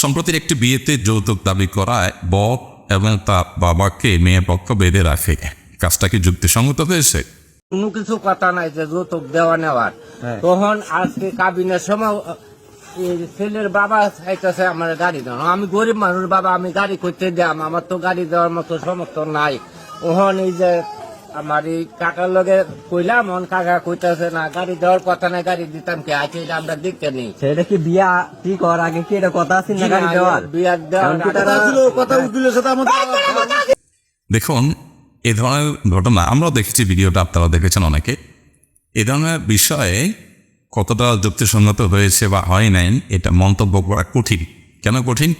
সম্প্রতি একটি বিয়েতে যৌতুক দাবি করায় বব এবং তার বাবাকে মেয়ে পক্ষ বেঁধে রাখে। কাজটা কি যুক্তিসঙ্গত হয়েছে? কোনো কিছু কথা নাই যে যৌতুক দেওয়া নেওয়ার। তখন আজকে কাবিনের সময় এই ছেলের বাবা চাইতেছে আমার গাড়ি দেওয়া। আমি গরিব মানুষ বাবা আমি গাড়ি করতে দাম আমার তো গাড়ি দেওয়ার মতো সমর্থ নাই। ওহন এই যে আমার এই কাকার লগে কইলাম ওহন কাকা কইতাছে না গাড়ি দেওয়ার কথা না গাড়ি দিতাম কি? আছে এটা আমরা দেখতে নেই। সেটা কি বিয়া কি হওয়ার আগে? কি এটা কথা আছে না গাড়ি দেওয়ার? বিয়ার দেওয়ার কথা উকিলের সাথে দেখুন এ ধরনের ঘটনা আমরাও দেখেছি ভিডিওটা আপনারা দেখেছেন অনেকে। এ ধরনের বিষয়ে কতটা যুক্তিসঙ্গত হয়েছে বা হয় নাই এটা মন্তব্য করা কঠিন। কেন কঠিন?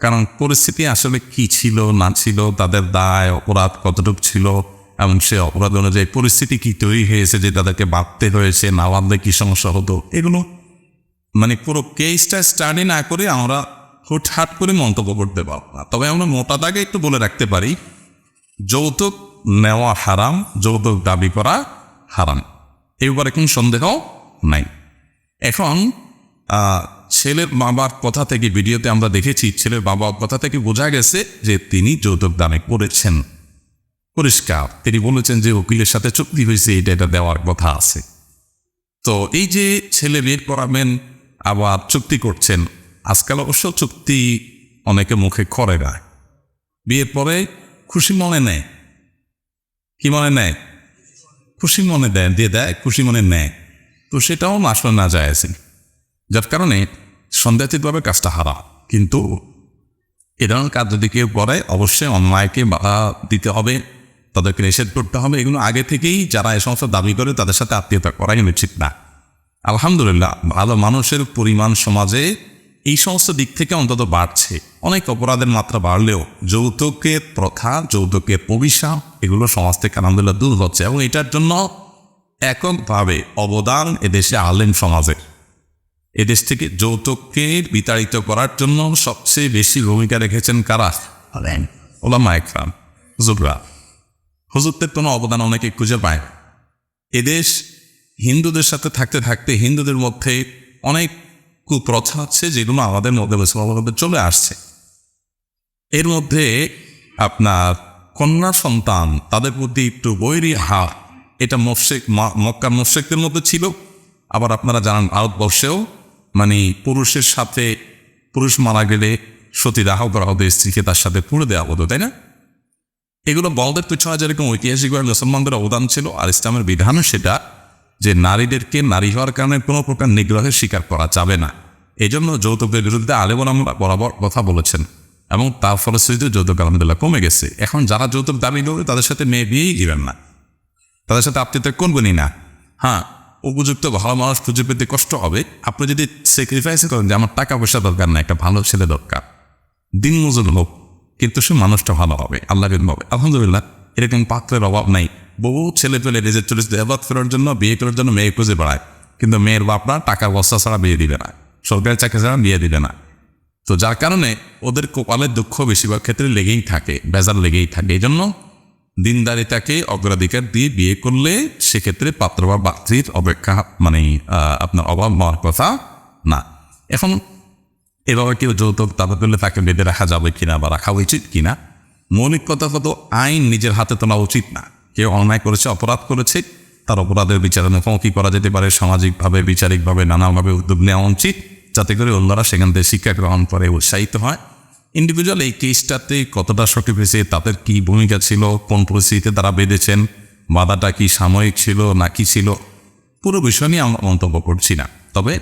কারণ পরিস্থিতি আসলে কি ছিল না ছিল তাদের দায় অপরাধ কতটুকু ছিল এবং সে অপরাধ অনুযায়ী পরিস্থিতি কি তৈরি হয়েছে, যে তাদেরকে বাঁধতে হয়েছে, না বাঁধলে কি সমস্যা হতো? এগুলো মানে পুরো কেসটা স্টাডি না করে আমরা হুটহাট করে মন্তব্য করতে পারব না। তবে আমরা মোটা দাগে একটু বলে রাখতে পারি, যৌতুক নেওয়া হারাম, যৌতুক দাবি করা হারাম। এই ব্যাপারে কোনো সন্দেহ নাই। এখন ছেলের বাবার কথা থেকে ভিডিওতে আমরা দেখেছি, ছেলের বাবার কথা থেকে বোঝা গেছে যে তিনি যৌতুক দানে করেছেন। পরিষ্কার। তিনি বলেছেন যে উকিলের সাথে চুক্তি হয়েছে, এটা এটা দেওয়ার কথা আছে। তো এই যে ছেলে বিয়ে করাবেন, আবার চুক্তি করছেন, আজকাল অবশ্য চুক্তি অনেকে মুখে করে না। বিয়ের পরে খুশি মনে নেয়। কি মনে নেয়? খুশি মনে দেয়, দিয়ে দেয়, খুশি মনে নেয়। তো সেটাও আসলে না যায় যার কারণে সন্দেহাতীতভাবে কাজটা হারা কিন্তু এ ধরনের কাজ যদি কেউ করে, অবশ্যই অন্যায়কে বাধা দিতে হবে। তাদেরকে নিষেধ করতে হবে। এগুলো আগে থেকেই যারা এই সমস্ত দাবি করে তাদের সাথে আত্মীয়তা করাই উচিত না। আলহামদুলিল্লাহ, ভালো মানুষের পরিমাণ সমাজে এই সমস্ত দিক থেকে অন্তত বাড়ছে। অনেক অপরাধের মাত্রা বাড়লেও যৌতুকের প্রথা, যৌতুকের অভিশাপ এগুলো সমাজ থেকে আলহামদুলিল্লাহ দূর হচ্ছে এবং এটার জন্য এককভাবে অবদান এদেশে আলেম সমাজের। এদেশ থেকে যৌতুককে বিতাড়িত করার জন্য সবচেয়ে বেশি ভূমিকা রেখেছেন কারা? ওলামা একরাম, হুজুররা। হুজুরদের কোনো অবদান অনেকে খুঁজে পায় এদেশ হিন্দুদের সাথে থাকতে থাকতে হিন্দুদের মধ্যে অনেক কুপ্রথা আছে যেগুলো আমাদের মধ্যে মুসলমানদের চলে আসছে। এর মধ্যে আপনার কন্যা সন্তান, তাদের প্রতি একটু বৈরী হাত এটা মস্যেক মক্কার মস্যেকদের মধ্যে ছিল। আবার আপনারা জানান ভারতবর্ষেও মানে পুরুষের সাথে পুরুষ মারা গেলে সতীদাহ করা হতো স্ত্রীকে তার সাথে পুড়ে দেওয়া হতো, তাই না? এগুলো বলদের পিছনে যেরকম ঐতিহাসিকভাবে মুসলমানদের অবদান ছিল আর ইসলামের বিধানও সেটা যে নারীদেরকে নারী হওয়ার কারণে কোনো প্রকার নিগ্রহের স্বীকার করা যাবে না। এই জন্য যৌতুকের বিরুদ্ধে আলেমন আমরা বরাবর কথা বলেছেন এবং তার ফলশ্রুতিতে যৌতুক আলহামদুলিল্লাহ কমে গেছে। এখন যারা যৌতুক দাবি করবে তাদের সাথে মেয়ে বিয়েই দিবেন না। তাদের সাথে আত্মীয়তা করবেনই না। হ্যাঁ উপযুক্ত ভালো মানুষ খুঁজে পেতে কষ্ট হবে। আপনি যদি স্যাক্রিফাইস করেন যে আমার টাকা পয়সা দরকার না একটা ভালো ছেলে দরকার। দিন মজুর হোক কিন্তু সে মানুষটা ভালো হবে, আল্লাহ হবে। আলহামদুলিল্লাহ এরকম পাত্রের অভাব নাই। বহু ছেলে পেলে নিজের চল্লিশ দেহবাদ ফেরার জন্য, বিয়ে করার জন্য মেয়ে খুঁজে বেড়ায়। কিন্তু মেয়ের বাপরা টাকা বস্তা ছাড়া বিয়ে দিবে না, সরকারি চাকরি ছাড়া বিয়ে দিবে না। তো যার কারণে ওদের কপালের দুঃখ বেশিরভাগ ক্ষেত্রে লেগেই থাকে, বেজার লেগেই থাকে। এই জন্য দিনদারিতাকে অগ্রাধিকার দিয়ে বিয়ে করলে সেক্ষেত্রে পাত্র বা পাত্রীর অপেক্ষা মানে আপনার অভাব হওয়ার কথা না। এখন এভাবে কেউ যৌতুক দাবি করলে তাকে বেঁধে রাখা যাবে কিনা বা রাখা উচিত কিনা, মৌলিক কথা হতো আইন নিজের হাতে তোলা উচিত না। কেউ অন্যায় করেছে, অপরাধ করেছে, তার অপরাধের বিচারে মুখোমুখি করা যেতে পারে, সামাজিকভাবে, বিচারিকভাবে, নানাভাবে উদ্যোগ নেওয়া উচিত, যাতে করে অন্যরা সেখান থেকে শিক্ষা গ্রহণ করে, উৎসাহিত হয়। ইন্ডিভিজুয়াল এই কেসটাতে কতটা সঠিক হয়েছে, তাদের কি ভূমিকা ছিল, কোন পরিস্থিতিতে তারা বেঁধেছেন, বাধাটা কি সাময়িক ছিল না কি ছিল, পুরো বিষয় নিয়ে আমরা মন্তব্য করছি না। তবে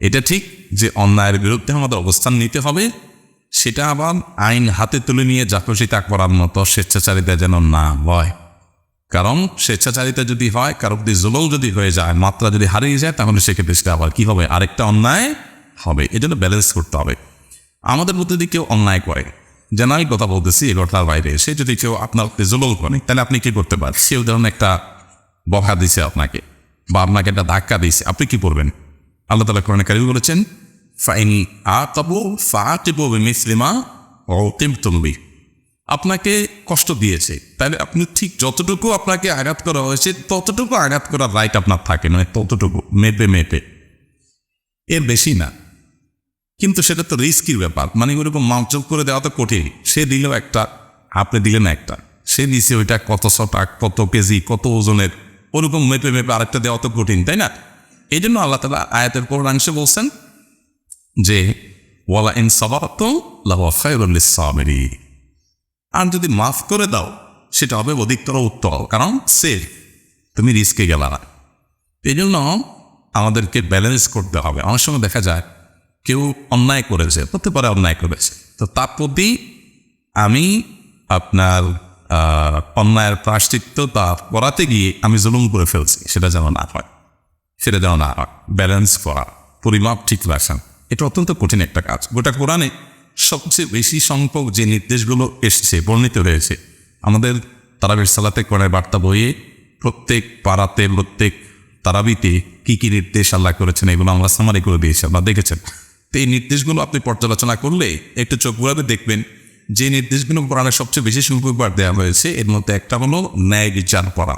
এটা ঠিক যে অন্যায়ের বিরুদ্ধে আমাদের অবস্থান নিতে হবে, সেটা আবার আইন হাতে তুলে নিয়ে যা খুশি তা করার মতো স্বেচ্ছাচারিতা যেন না হয়। কারণ স্বেচ্ছাচারিতা যদি হয় কারও প্রতি জুলল যদি হয়ে যায়, মাত্রা যদি হারিয়ে যায়, তাহলে সেক্ষেত্রে সেটা আবার কী হবে? আরেকটা অন্যায় হবে। এজন্য ব্যালেন্স করতে হবে। আমাদের মধ্যে যদি কেউ অন্যায় করে, যেন আমি কথা বলতেছি কথার বাইরে, সে যদি কেউ আপনার জুলল করে, তাহলে আপনি কি করতে পারেন? সে ধরুন একটা বকা দিছে আপনাকে, বা আপনাকে একটা ধাক্কা দিয়েছে আপনি কি করবেন? আল্লাহ তালা কোরআন কারিম বলেছেন, ফাইন আতাবু তিমতুমবি আপনাকে কষ্ট দিয়েছে। তাহলে আপনি ঠিক যতটুকু আপনাকে আঘাত করা হয়েছে, ততটুকু আঘাত করার রাইট আপনার থাকে নয় ততটুকু, মেপে মেপে। এর বেশি না। কিন্তু সেটা তো রিস্কির ব্যাপার। মানে ওরকম মাপজোপ করে দেওয়া তো কঠিন। সে দিলেও একটা, আপনি দিলেন একটা। সে দিছে ওইটা কত শটা কত কেজি, কত ওজনের, ওরকম মেপে মেপে আরেকটা দেওয়া তো কঠিন, তাই না? এই জন্য আল্লাহ তালা আয়াতের পৌরাংশে বলছেন যে, ওয়ালা ইন সাবাত সাবেরি আর যদি মাফ করে দাও, সেটা হবে অধিকতর উত্তর কারণ সেফ, তুমি রিস্কে গেলা না। এই জন্য আমাদেরকে ব্যালেন্স করতে হবে। অনেক সময় দেখা যায়, কেউ অন্যায় করেছে, হতে পারে অন্যায় করেছে। তো তার প্রতি আমি আপনার অন্যায়ের প্রাশ্চিত্য তা করাতে গিয়ে আমি জুলুম করে ফেলছি, সেটা যেন না হয়। সেটা যেন না ব্যালেন্স করা, পরিমাপ ঠিক রাখা। এটা অত্যন্ত কঠিন একটা কাজ। গোটা কোরআনে সবচেয়ে বেশি সংখ্যক যে নির্দেশগুলো এসেছে, বর্ণিত হয়েছে আমাদের তারাবির সালাতে কোরআনের বার্তা বইয়ে প্রত্যেক পাড়াতে প্রত্যেক তারাবিতে কি কি নির্দেশ আল্লাহ করেছেন, এগুলো আমরা সামারি করে দিয়েছি, আপনারা দেখেছেন। তো এই নির্দেশগুলো আপনি পর্যালোচনা করলে একটু চোখ ঘুরাবে দেখবেন যে নির্দেশগুলো কোরআনের সবচেয়ে বেশি সংখ্যকবার দেওয়া হয়েছে, এর মধ্যে একটা হলো ন্যায় বিচার করা।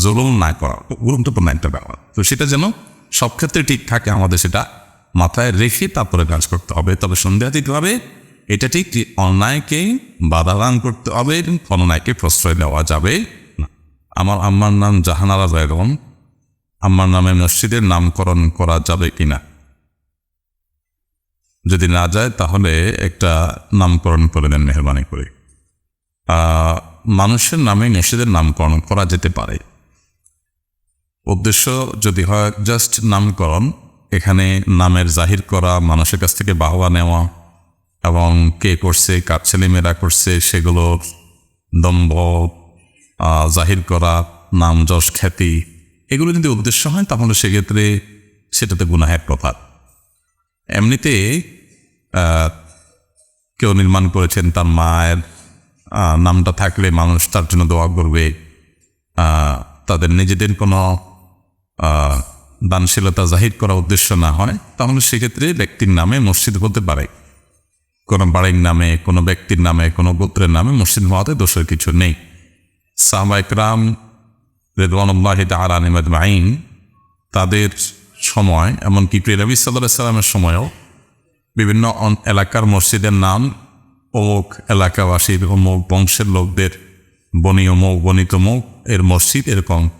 জুলুম না করা। গুরুত্বপূর্ণ একটা ব্যাপার। তো সেটা যেন সব ক্ষেত্রে ঠিক থাকে, আমাদের সেটা মাথায় রেখে তারপরে কাজ করতে হবে। তবে সন্দেহাতীতভাবে এটা ঠিক অন্যায়কে বাধাদান করতে হবে এবং অন্যায়কে প্রশ্রয় দেওয়া যাবে না। আমার আম্মার নাম জাহানারা বেগম। আম্মার নামে মসজিদের নামকরণ করা যাবে কিনা? যদি না যায়, তাহলে একটা নামকরণ করে দেন মেহরবানি করে। মানুষের নামে মসজিদের নামকরণ করা যেতে পারে। উদ্দেশ্য যদি হয় জাস্ট নামকরণ, এখানে নামের জাহির করা, মানুষের কাছ থেকে বাহবা নেওয়া, এবং কে করছে, কার ছেলেমেয়েরা করছে সেগুলোর দম্ভ জাহির করা, নাম যশ খ্যাতি, এগুলো যদি উদ্দেশ্য হয়, তাহলে সেক্ষেত্রে সেটাতে গুনাহের কথা এমনিতে কেউ নির্মাণ করেছেন তার মায়ের নামটা থাকলে মানুষ তার জন্য দোয়া করবে তাদের নিজেদের কোনো দানশীলতা জাহির করা উদ্দেশ্য না হয়, তাহলে সেক্ষেত্রে ব্যক্তির নামে মসজিদ হতে পারে। কোনো বাড়ির নামে, কোনো ব্যক্তির নামে, কোনো গোত্রের নামে মসজিদ হওয়াতে দোষের কিছু নেই। সাহবাইকরাম রেদওয়ানুল্লাহ আলানিমাদ মাইন তাদের সময়, এমনকি প্রেরবী সাল্লাহ সাল্লামের সময়ও বিভিন্ন এলাকার মসজিদের নাম অমুক এলাকাবাসীর অমুক বংশের লোকদের বনি অমুক বনিত এর মসজিদ এরকম।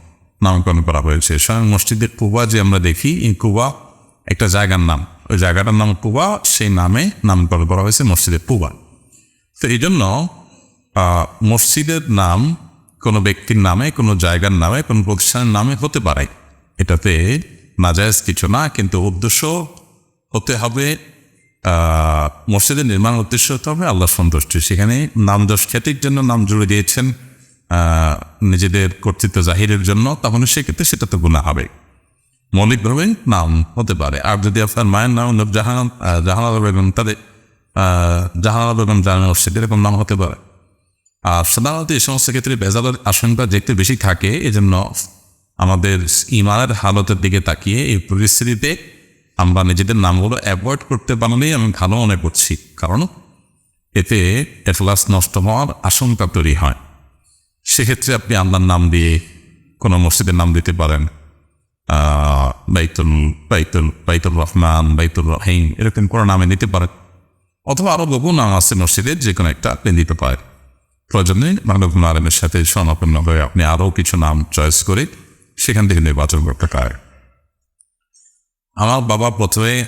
নামকরণ করা হয়েছে। স্বয়ং মসজিদের কুবা যে আমরা দেখি, এই কুবা একটা জায়গার নাম। ওই জায়গাটার নাম কুবা সেই নামে নামকরণ করা হয়েছে মসজিদের কুবা তো এই জন্য মসজিদের নাম কোনো ব্যক্তির নামে, কোনো জায়গার নামে, কোনো প্রতিষ্ঠানের নামে হতে পারে। এটাতে নাজায়জ কিছু না, কিন্তু উদ্দেশ্য হতে হবে মসজিদের নির্মাণ উদ্দেশ্য হতে হবে আল্লাহ সন্তুষ্টি। সেখানে নাম যশ খ্যাতির জন্য নাম জুড়ে দিয়েছেন নিজেদের কর্তৃত্ব জাহিরের জন্য, তাহলে সেক্ষেত্রে সেটা তো গুণা হবে। মৌলিকভাবে নাম হতে পারে। আর যদি আপনার মায়ের নাম জাহান জাহানারা বেগম তাদের জাহানারা বেগম জাহান মসজিদ এরকম নাম হতে পারে। আর সাধারণত এই সমস্ত ক্ষেত্রে বেজালের আশঙ্কা দেখতে বেশি থাকে, এজন্য আমাদের ইমানের হালতের দিকে তাকিয়ে এই পরিস্থিতিতে আমরা নিজেদের নামগুলো অ্যাভয়েড করতে পারলেই আমি ভালো মনে করছি। কারণ এতে এফলাস নষ্ট হওয়ার আশঙ্কা তৈরি হয়। সেক্ষেত্রে আপনি আল্লাহর নাম দিয়ে কোনো মসজিদের নাম দিতে পারেন। বাইতুল বাইতুল বাইতুল রহমান, বাইতুল রহিম, এরকম কোনো নামে দিতে পারেন। অথবা আরও বহু নাম আছে মসজিদের যে কোনো একটা আপনি দিতে পারেন। প্রয়োজনে মানবুল আলমের সাথে সমাপন্ন হয়ে আপনি আরও কিছু নাম চয়েস করে সেখান থেকে নির্বাচন করতে পারেন। আমার বাবা প্রথমে